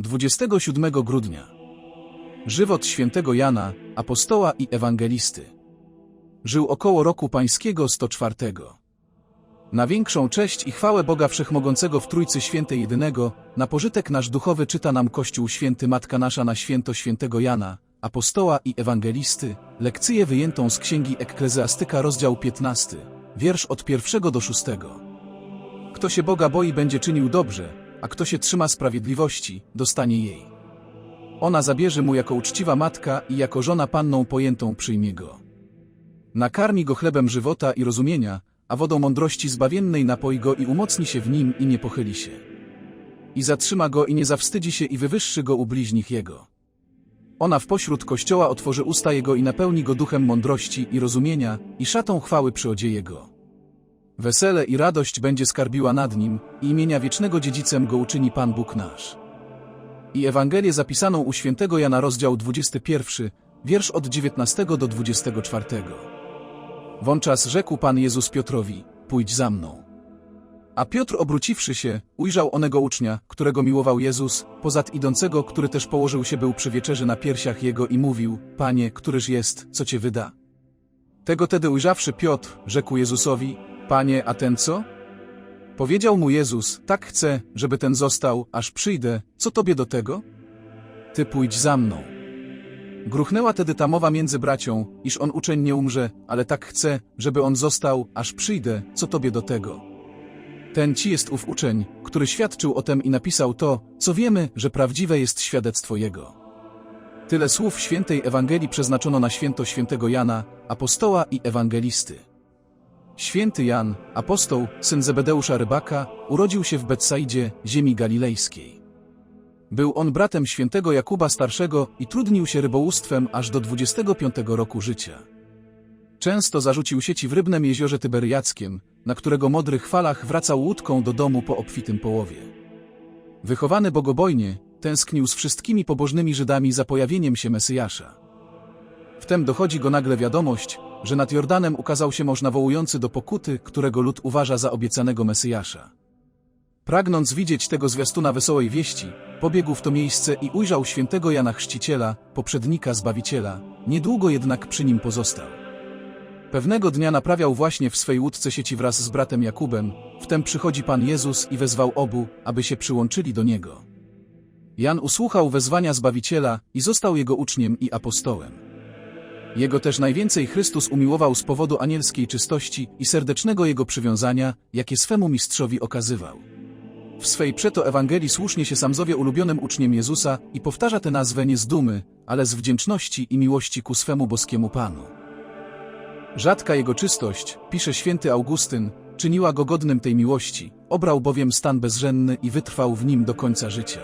27 grudnia. Żywot świętego Jana, apostoła i ewangelisty. Żył około roku pańskiego 104. Na większą cześć i chwałę Boga Wszechmogącego w Trójcy Świętej Jedynego, na pożytek nasz duchowy czyta nam Kościół Święty Matka Nasza na święto świętego Jana, apostoła i ewangelisty, lekcję wyjętą z Księgi Ekklezjastyka rozdział 15, wiersz od pierwszego do szóstego. Kto się Boga boi będzie czynił dobrze, a kto się trzyma sprawiedliwości, dostanie jej. Ona zabierze mu jako uczciwa matka i jako żona panną pojętą przyjmie go. Nakarmi go chlebem żywota i rozumienia, a wodą mądrości zbawiennej napoi go i umocni się w nim i nie pochyli się. I zatrzyma go i nie zawstydzi się i wywyższy go u bliźnich jego. Ona w pośród kościoła otworzy usta jego i napełni go duchem mądrości i rozumienia i szatą chwały przyodzieje go. Wesele i radość będzie skarbiła nad nim i imienia wiecznego dziedzicem go uczyni Pan Bóg nasz. I Ewangelię zapisaną u świętego Jana rozdział 21, wiersz od 19 do 24. Wączas rzekł Pan Jezus Piotrowi, pójdź za mną. A Piotr obróciwszy się, ujrzał onego ucznia, którego miłował Jezus, pozad idącego, który też położył się był przy wieczerzy na piersiach jego i mówił, Panie, któryż jest, co Cię wyda? Tego tedy ujrzawszy Piotr, rzekł Jezusowi, Panie, a ten co? Powiedział mu Jezus, tak chcę, żeby ten został, aż przyjdę, co Tobie do tego? Ty pójdź za mną. Gruchnęła tedy ta mowa między bracią, iż on uczeń nie umrze, ale tak chce, żeby on został, aż przyjdę, co Tobie do tego? Ten ci jest ów uczeń, który świadczył o tem i napisał to, co wiemy, że prawdziwe jest świadectwo jego. Tyle słów świętej Ewangelii przeznaczono na święto świętego Jana, apostoła i ewangelisty. Święty Jan, apostoł, syn Zebedeusza Rybaka, urodził się w Betsaidzie, ziemi galilejskiej. Był on bratem świętego Jakuba Starszego i trudnił się rybołówstwem aż do 25 roku życia. Często zarzucił sieci w rybnym jeziorze Tyberiackiem, na którego modrych falach wracał łódką do domu po obfitym połowie. Wychowany bogobojnie, tęsknił z wszystkimi pobożnymi Żydami za pojawieniem się Mesjasza. Wtem dochodzi go nagle wiadomość, że nad Jordanem ukazał się mąż nawołujący do pokuty, którego lud uważa za obiecanego Mesjasza. Pragnąc widzieć tego zwiastuna wesołej wieści, pobiegł w to miejsce i ujrzał świętego Jana Chrzciciela, poprzednika Zbawiciela, niedługo jednak przy nim pozostał. Pewnego dnia naprawiał właśnie w swej łódce sieci wraz z bratem Jakubem, wtem przychodzi Pan Jezus i wezwał obu, aby się przyłączyli do Niego. Jan usłuchał wezwania Zbawiciela i został jego uczniem i apostołem. Jego też najwięcej Chrystus umiłował z powodu anielskiej czystości i serdecznego jego przywiązania, jakie swemu mistrzowi okazywał. W swej przeto Ewangelii słusznie się sam zowie ulubionym uczniem Jezusa i powtarza tę nazwę nie z dumy, ale z wdzięczności i miłości ku swemu boskiemu Panu. Rzadka jego czystość, pisze święty Augustyn, czyniła go godnym tej miłości, obrał bowiem stan bezżenny i wytrwał w nim do końca życia.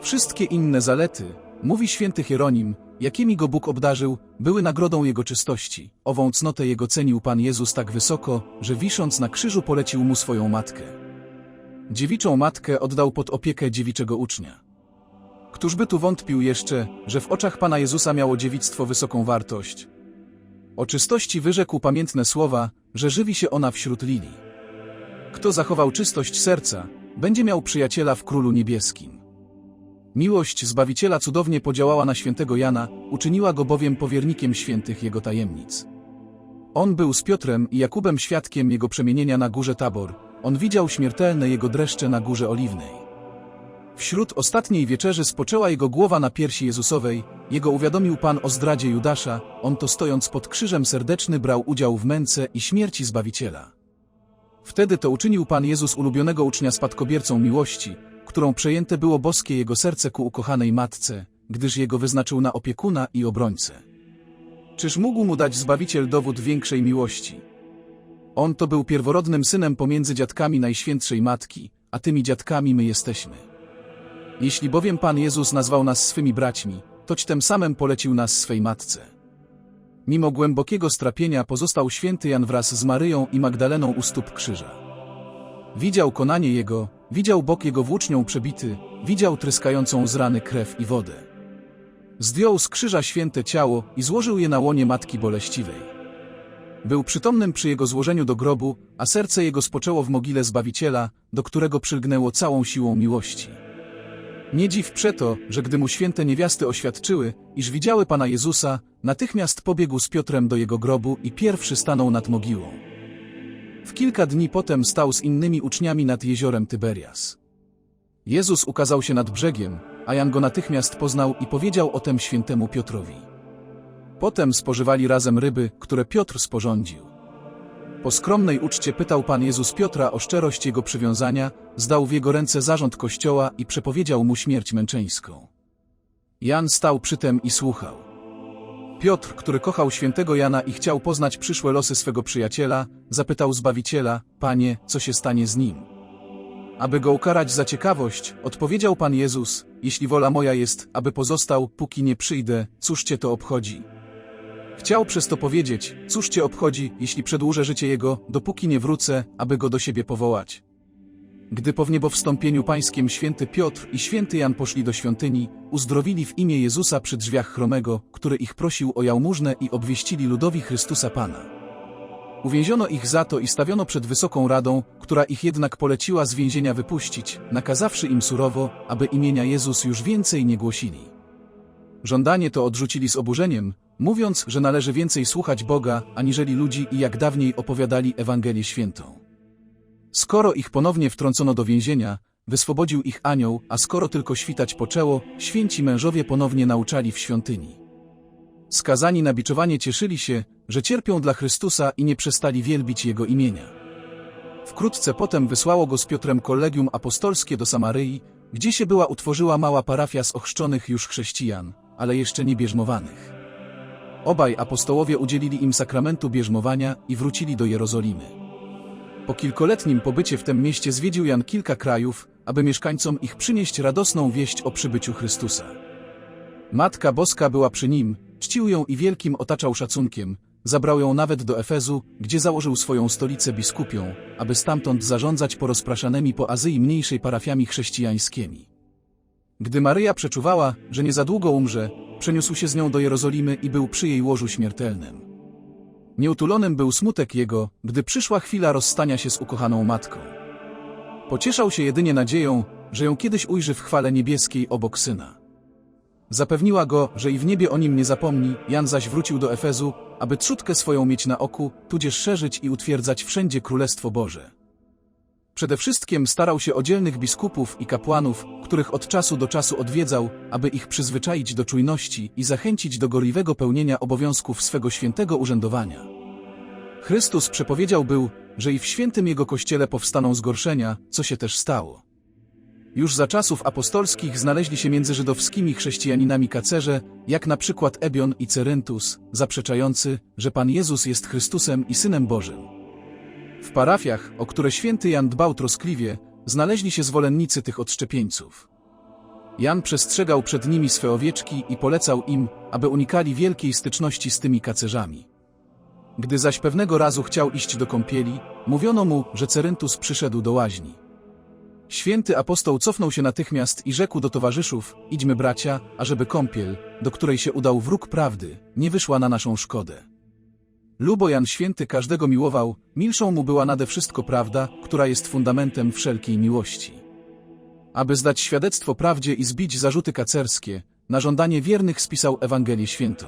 Wszystkie inne zalety, mówi święty Hieronim, jakimi go Bóg obdarzył, były nagrodą jego czystości. Ową cnotę jego cenił Pan Jezus tak wysoko, że wisząc na krzyżu polecił mu swoją matkę. Dziewiczą matkę oddał pod opiekę dziewiczego ucznia. Któż by tu wątpił jeszcze, że w oczach Pana Jezusa miało dziewictwo wysoką wartość? O czystości wyrzekł pamiętne słowa, że żywi się ona wśród lilii. Kto zachował czystość serca, będzie miał przyjaciela w Królu Niebieskim. Miłość Zbawiciela cudownie podziałała na świętego Jana, uczyniła go bowiem powiernikiem świętych jego tajemnic. On był z Piotrem i Jakubem świadkiem jego przemienienia na górze Tabor, on widział śmiertelne jego dreszcze na górze Oliwnej. Wśród ostatniej wieczerzy spoczęła jego głowa na piersi Jezusowej, jego uwiadomił Pan o zdradzie Judasza, on to stojąc pod krzyżem serdeczny brał udział w męce i śmierci Zbawiciela. Wtedy to uczynił Pan Jezus ulubionego ucznia spadkobiercą miłości, którą przejęte było boskie jego serce ku ukochanej matce, gdyż jego wyznaczył na opiekuna i obrońcę. Czyż mógł mu dać Zbawiciel dowód większej miłości? On to był pierworodnym synem pomiędzy dziadkami Najświętszej Matki, a tymi dziadkami my jesteśmy. Jeśli bowiem Pan Jezus nazwał nas swymi braćmi, toć tym samym polecił nas swej matce. Mimo głębokiego strapienia pozostał święty Jan wraz z Maryją i Magdaleną u stóp krzyża. Widział konanie jego, widział bok jego włócznią przebity, widział tryskającą z rany krew i wodę. Zdjął z krzyża święte ciało i złożył je na łonie Matki Boleściwej. Był przytomnym przy jego złożeniu do grobu, a serce jego spoczęło w mogile Zbawiciela, do którego przylgnęło całą siłą miłości. Nie dziw przeto, że gdy mu święte niewiasty oświadczyły, iż widziały Pana Jezusa, natychmiast pobiegł z Piotrem do jego grobu i pierwszy stanął nad mogiłą. W kilka dni potem stał z innymi uczniami nad jeziorem Tyberias. Jezus ukazał się nad brzegiem, a Jan go natychmiast poznał i powiedział o tem świętemu Piotrowi. Potem spożywali razem ryby, które Piotr sporządził. Po skromnej uczcie pytał Pan Jezus Piotra o szczerość jego przywiązania, zdał w jego ręce zarząd kościoła i przepowiedział mu śmierć męczeńską. Jan stał przy tem i słuchał. Piotr, który kochał świętego Jana i chciał poznać przyszłe losy swego przyjaciela, zapytał Zbawiciela, Panie, co się stanie z nim? Aby go ukarać za ciekawość, odpowiedział Pan Jezus, jeśli wola moja jest, aby pozostał, póki nie przyjdę, cóż cię to obchodzi? Chciał przez to powiedzieć, cóż cię obchodzi, jeśli przedłużę życie jego, dopóki nie wrócę, aby go do siebie powołać. Gdy po wniebowstąpieniu pańskim święty Piotr i święty Jan poszli do świątyni, uzdrowili w imię Jezusa przy drzwiach chromego, który ich prosił o jałmużnę i obwieścili ludowi Chrystusa Pana. Uwięziono ich za to i stawiono przed wysoką radą, która ich jednak poleciła z więzienia wypuścić, nakazawszy im surowo, aby imienia Jezus już więcej nie głosili. Żądanie to odrzucili z oburzeniem, mówiąc, że należy więcej słuchać Boga, aniżeli ludzi i jak dawniej opowiadali Ewangelię Świętą. Skoro ich ponownie wtrącono do więzienia, wyswobodził ich anioł, a skoro tylko świtać poczęło, święci mężowie ponownie nauczali w świątyni. Skazani na biczowanie cieszyli się, że cierpią dla Chrystusa i nie przestali wielbić Jego imienia. Wkrótce potem wysłało go z Piotrem kolegium apostolskie do Samaryi, gdzie się była utworzyła mała parafia z ochrzczonych już chrześcijan, ale jeszcze nie bierzmowanych. Obaj apostołowie udzielili im sakramentu bierzmowania i wrócili do Jerozolimy. Po kilkoletnim pobycie w tym mieście zwiedził Jan kilka krajów, aby mieszkańcom ich przynieść radosną wieść o przybyciu Chrystusa. Matka Boska była przy nim, czcił ją i wielkim otaczał szacunkiem, zabrał ją nawet do Efezu, gdzie założył swoją stolicę biskupią, aby stamtąd zarządzać porozpraszanymi po Azyi mniejszej parafiami chrześcijańskimi. Gdy Maryja przeczuwała, że nie za długo umrze, przeniósł się z nią do Jerozolimy i był przy jej łożu śmiertelnym. Nieutulonym był smutek jego, gdy przyszła chwila rozstania się z ukochaną matką. Pocieszał się jedynie nadzieją, że ją kiedyś ujrzy w chwale niebieskiej obok syna. Zapewniła go, że i w niebie o nim nie zapomni, Jan zaś wrócił do Efezu, aby trzutkę swoją mieć na oku, tudzież szerzyć i utwierdzać wszędzie Królestwo Boże. Przede wszystkim starał się o dzielnych biskupów i kapłanów, których od czasu do czasu odwiedzał, aby ich przyzwyczaić do czujności i zachęcić do gorliwego pełnienia obowiązków swego świętego urzędowania. Chrystus przepowiedział był, że i w świętym Jego Kościele powstaną zgorszenia, co się też stało. Już za czasów apostolskich znaleźli się między żydowskimi chrześcijaninami kacerze, jak na przykład Ebion i Ceryntus, zaprzeczający, że Pan Jezus jest Chrystusem i Synem Bożym. W parafiach, o które święty Jan dbał troskliwie, znaleźli się zwolennicy tych odszczepieńców. Jan przestrzegał przed nimi swe owieczki i polecał im, aby unikali wielkiej styczności z tymi kacerzami. Gdy zaś pewnego razu chciał iść do kąpieli, mówiono mu, że Ceryntus przyszedł do łaźni. Święty apostoł cofnął się natychmiast i rzekł do towarzyszów, idźmy bracia, ażeby kąpiel, do której się udał wróg prawdy, nie wyszła na naszą szkodę. Lubo Jan Święty każdego miłował, milszą mu była nade wszystko prawda, która jest fundamentem wszelkiej miłości. Aby zdać świadectwo prawdzie i zbić zarzuty kacerskie, na żądanie wiernych spisał Ewangelię Świętą.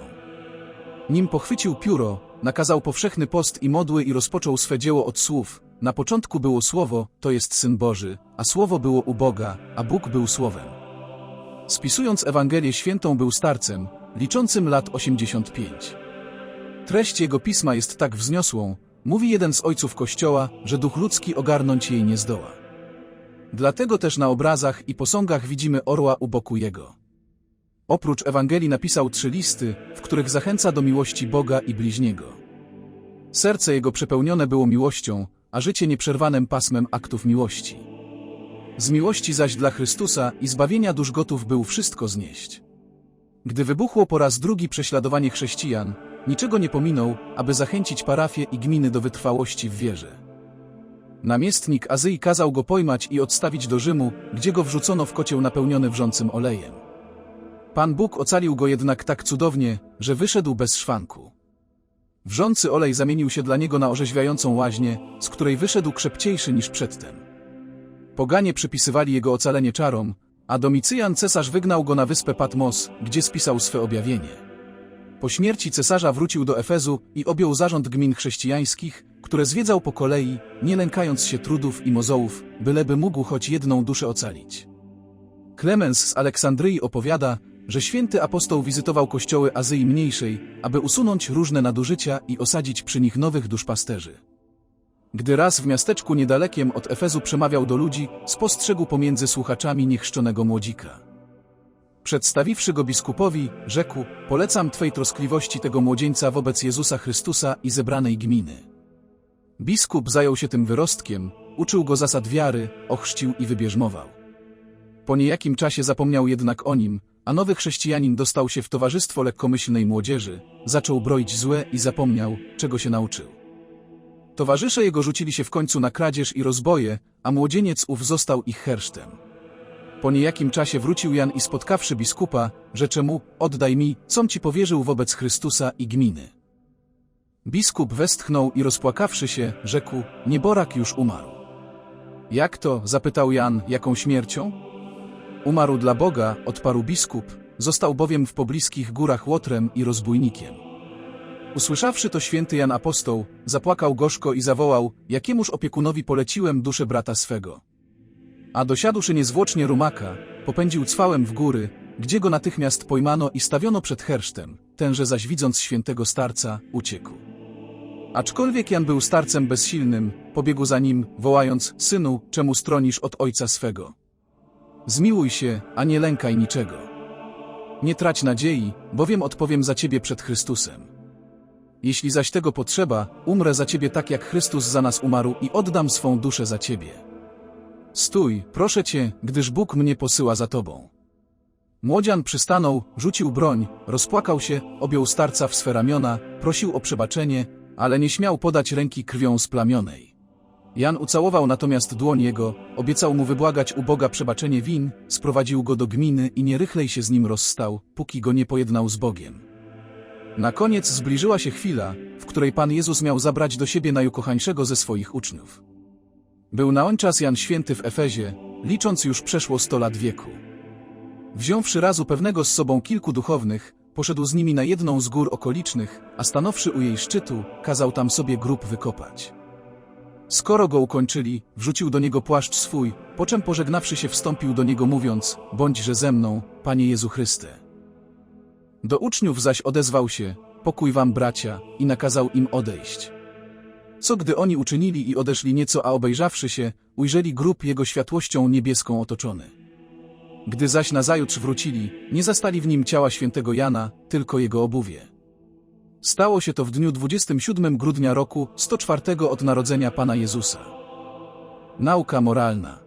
Nim pochwycił pióro, nakazał powszechny post i modły i rozpoczął swe dzieło od słów, na początku było Słowo, to jest Syn Boży, a Słowo było u Boga, a Bóg był Słowem. Spisując Ewangelię Świętą był starcem, liczącym lat 85. Treść jego pisma jest tak wzniosłą, mówi jeden z ojców Kościoła, że duch ludzki ogarnąć jej nie zdoła. Dlatego też na obrazach i posągach widzimy orła u boku jego. Oprócz Ewangelii napisał trzy listy, w których zachęca do miłości Boga i bliźniego. Serce jego przepełnione było miłością, a życie nieprzerwanym pasmem aktów miłości. Z miłości zaś dla Chrystusa i zbawienia dusz gotów był wszystko znieść. Gdy wybuchło po raz drugi prześladowanie chrześcijan, niczego nie pominął, aby zachęcić parafie i gminy do wytrwałości w wierze. Namiestnik Azyi kazał go pojmać i odstawić do Rzymu, gdzie go wrzucono w kocioł napełniony wrzącym olejem. Pan Bóg ocalił go jednak tak cudownie, że wyszedł bez szwanku. Wrzący olej zamienił się dla niego na orzeźwiającą łaźnię, z której wyszedł krzepciejszy niż przedtem. Poganie przypisywali jego ocalenie czarom, A Domicjan cesarz wygnał go na wyspę Patmos, gdzie spisał swe objawienie. Po śmierci cesarza wrócił do Efezu i objął zarząd gmin chrześcijańskich, które zwiedzał po kolei, nie lękając się trudów i mozołów, byleby mógł choć jedną duszę ocalić. Klemens z Aleksandryi opowiada, że święty apostoł wizytował kościoły Azyi Mniejszej, aby usunąć różne nadużycia i osadzić przy nich nowych duszpasterzy. Gdy raz w miasteczku niedalekiem od Efezu przemawiał do ludzi, spostrzegł pomiędzy słuchaczami niechrzczonego młodzika. Przedstawiwszy go biskupowi, rzekł, polecam Twej troskliwości tego młodzieńca wobec Jezusa Chrystusa i zebranej gminy. Biskup zajął się tym wyrostkiem, uczył go zasad wiary, ochrzcił i wybierzmował. Po niejakim czasie zapomniał jednak o nim, a nowy chrześcijanin dostał się w towarzystwo lekkomyślnej młodzieży, zaczął broić złe i zapomniał, czego się nauczył. Towarzysze jego rzucili się w końcu na kradzież i rozboje, a młodzieniec ów został ich hersztem. Po niejakim czasie wrócił Jan i spotkawszy biskupa, rzecze mu, oddaj mi, com ci powierzył wobec Chrystusa i gminy. Biskup westchnął i rozpłakawszy się, rzekł, nieborak już umarł. Jak to? zapytał Jan, jaką śmiercią? Umarł dla Boga, odparł biskup, został bowiem w pobliskich górach łotrem i rozbójnikiem. Usłyszawszy to święty Jan Apostoł, zapłakał gorzko i zawołał, jakiemuż opiekunowi poleciłem duszę brata swego. A dosiadłszy niezwłocznie rumaka, popędził cwałem w góry, gdzie go natychmiast pojmano i stawiono przed hersztem, tenże zaś widząc świętego starca, uciekł. Aczkolwiek Jan był starcem bezsilnym, pobiegł za nim, wołając, synu, czemu stronisz od ojca swego? Zmiłuj się, a nie lękaj niczego. Nie trać nadziei, bowiem odpowiem za ciebie przed Chrystusem. Jeśli zaś tego potrzeba, umrę za ciebie tak jak Chrystus za nas umarł i oddam swą duszę za ciebie. Stój, proszę cię, gdyż Bóg mnie posyła za tobą. Młodzian przystanął, rzucił broń, rozpłakał się, objął starca w swe ramiona, prosił o przebaczenie, ale nie śmiał podać ręki krwią splamionej. Jan ucałował natomiast dłoń jego, obiecał mu wybłagać u Boga przebaczenie win, sprowadził go do gminy i nierychlej się z nim rozstał, póki go nie pojednał z Bogiem. Na koniec zbliżyła się chwila, w której Pan Jezus miał zabrać do siebie najukochańszego ze swoich uczniów. Był na on czas Jan Święty w Efezie, licząc już przeszło sto lat wieku. Wziąwszy razu pewnego z sobą kilku duchownych, poszedł z nimi na jedną z gór okolicznych, a stanowszy u jej szczytu, kazał tam sobie grób wykopać. Skoro go ukończyli, wrzucił do niego płaszcz swój, po czym pożegnawszy się wstąpił do niego mówiąc, bądźże ze mną, Panie Jezu Chryste. Do uczniów zaś odezwał się, pokój wam bracia, i nakazał im odejść. Co gdy oni uczynili i odeszli nieco, a obejrzawszy się, ujrzeli grób jego światłością niebieską otoczony. Gdy zaś nazajutrz wrócili, nie zastali w nim ciała świętego Jana, tylko jego obuwie. Stało się to w dniu 27 grudnia roku 104 od narodzenia Pana Jezusa. Nauka moralna.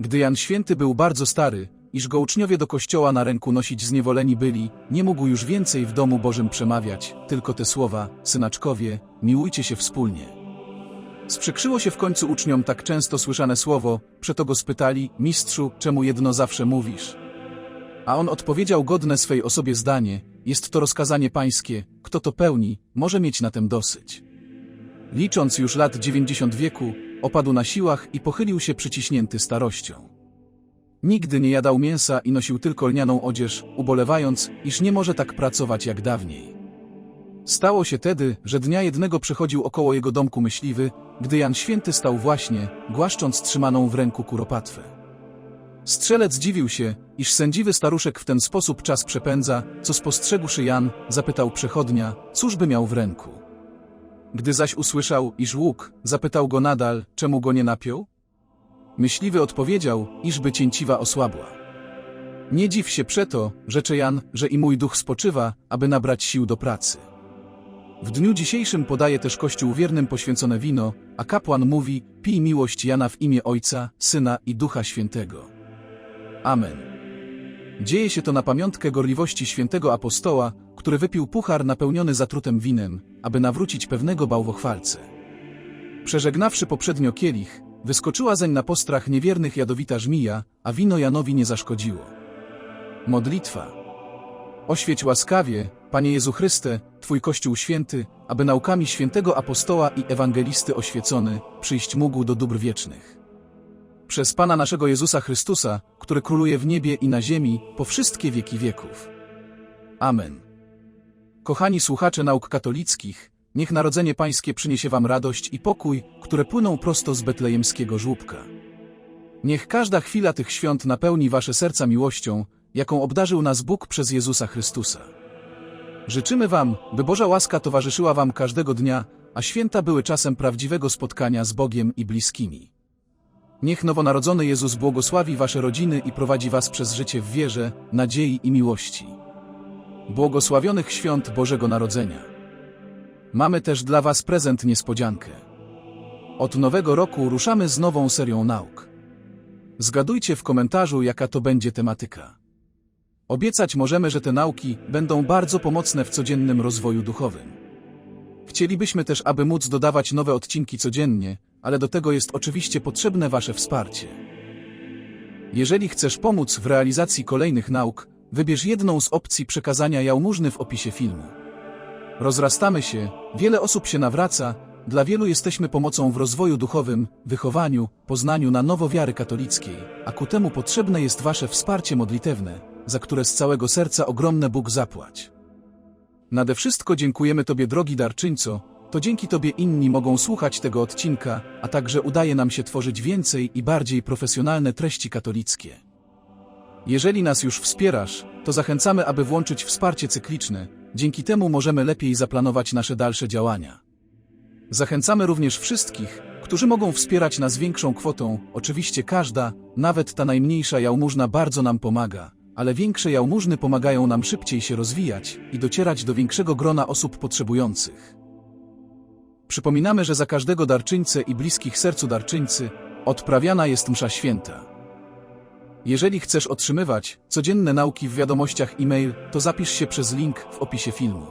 Gdy Jan Święty był bardzo stary, iż go uczniowie do kościoła na ręku nosić zniewoleni byli, nie mógł już więcej w domu Bożym przemawiać, tylko te słowa, synaczkowie, miłujcie się wspólnie. Sprzykrzyło się w końcu uczniom tak często słyszane słowo, przeto go spytali, mistrzu, czemu jedno zawsze mówisz? A on odpowiedział godne swej osobie zdanie, jest to rozkazanie pańskie, kto to pełni, może mieć na tem dosyć. Licząc już lat dziewięćdziesiąt wieku, opadł na siłach i pochylił się przyciśnięty starością. Nigdy nie jadał mięsa i nosił tylko lnianą odzież, ubolewając, iż nie może tak pracować jak dawniej. Stało się tedy, że dnia jednego przechodził około jego domku myśliwy, gdy Jan Święty stał właśnie, głaszcząc trzymaną w ręku kuropatwę. Strzelec dziwił się, iż sędziwy staruszek w ten sposób czas przepędza, co spostrzegłszy Jan, zapytał przechodnia, cóż by miał w ręku. Gdy zaś usłyszał, iż łuk, zapytał go nadal, czemu go nie napiął? Myśliwy odpowiedział, iżby cięciwa osłabła. Nie dziw się przeto, rzecze Jan, że i mój duch spoczywa, aby nabrać sił do pracy. W dniu dzisiejszym podaje też Kościół wiernym poświęcone wino, a kapłan mówi, pij miłość Jana w imię Ojca, Syna i Ducha Świętego. Amen. Dzieje się to na pamiątkę gorliwości świętego apostoła, który wypił puchar napełniony zatrutem winem, aby nawrócić pewnego bałwochwalcę. Przeżegnawszy poprzednio kielich, wyskoczyła zeń na postrach niewiernych jadowita żmija, a wino Janowi nie zaszkodziło. Modlitwa. Oświeć łaskawie, Panie Jezu Chryste, Twój Kościół Święty, aby naukami świętego apostoła i ewangelisty oświecony, przyjść mógł do dóbr wiecznych. Przez Pana naszego Jezusa Chrystusa, który króluje w niebie i na ziemi po wszystkie wieki wieków. Amen. Kochani słuchacze nauk katolickich, niech narodzenie Pańskie przyniesie Wam radość i pokój, które płyną prosto z betlejemskiego żłóbka. Niech każda chwila tych świąt napełni Wasze serca miłością, jaką obdarzył nas Bóg przez Jezusa Chrystusa. Życzymy Wam, by Boża łaska towarzyszyła Wam każdego dnia, a święta były czasem prawdziwego spotkania z Bogiem i bliskimi. Niech nowonarodzony Jezus błogosławi Wasze rodziny i prowadzi Was przez życie w wierze, nadziei i miłości. Błogosławionych świąt Bożego Narodzenia. Mamy też dla Was prezent niespodziankę. Od nowego roku ruszamy z nową serią nauk. Zgadujcie w komentarzu, jaka to będzie tematyka. Obiecać możemy, że te nauki będą bardzo pomocne w codziennym rozwoju duchowym. Chcielibyśmy też, aby móc dodawać nowe odcinki codziennie, ale do tego jest oczywiście potrzebne Wasze wsparcie. Jeżeli chcesz pomóc w realizacji kolejnych nauk, wybierz jedną z opcji przekazania jałmużny w opisie filmu. Rozrastamy się, wiele osób się nawraca, dla wielu jesteśmy pomocą w rozwoju duchowym, wychowaniu, poznaniu na nowo wiary katolickiej, a ku temu potrzebne jest Wasze wsparcie modlitewne, za które z całego serca ogromne Bóg zapłać. Nade wszystko dziękujemy Tobie, drogi darczyńco, to dzięki Tobie inni mogą słuchać tego odcinka, a także udaje nam się tworzyć więcej i bardziej profesjonalne treści katolickie. Jeżeli nas już wspierasz, to zachęcamy, aby włączyć wsparcie cykliczne, dzięki temu możemy lepiej zaplanować nasze dalsze działania. Zachęcamy również wszystkich, którzy mogą wspierać nas większą kwotą, oczywiście każda, nawet ta najmniejsza jałmużna bardzo nam pomaga, ale większe jałmużny pomagają nam szybciej się rozwijać i docierać do większego grona osób potrzebujących. Przypominamy, że za każdego darczyńcę i bliskich sercu darczyńcy odprawiana jest msza święta. Jeżeli chcesz otrzymywać codzienne nauki w wiadomościach e-mail, to zapisz się przez link w opisie filmu.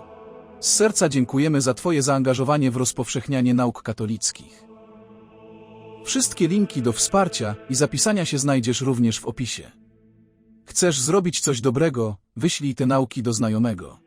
Z serca dziękujemy za Twoje zaangażowanie w rozpowszechnianie nauk katolickich. Wszystkie linki do wsparcia i zapisania się znajdziesz również w opisie. Chcesz zrobić coś dobrego, wyślij te nauki do znajomego.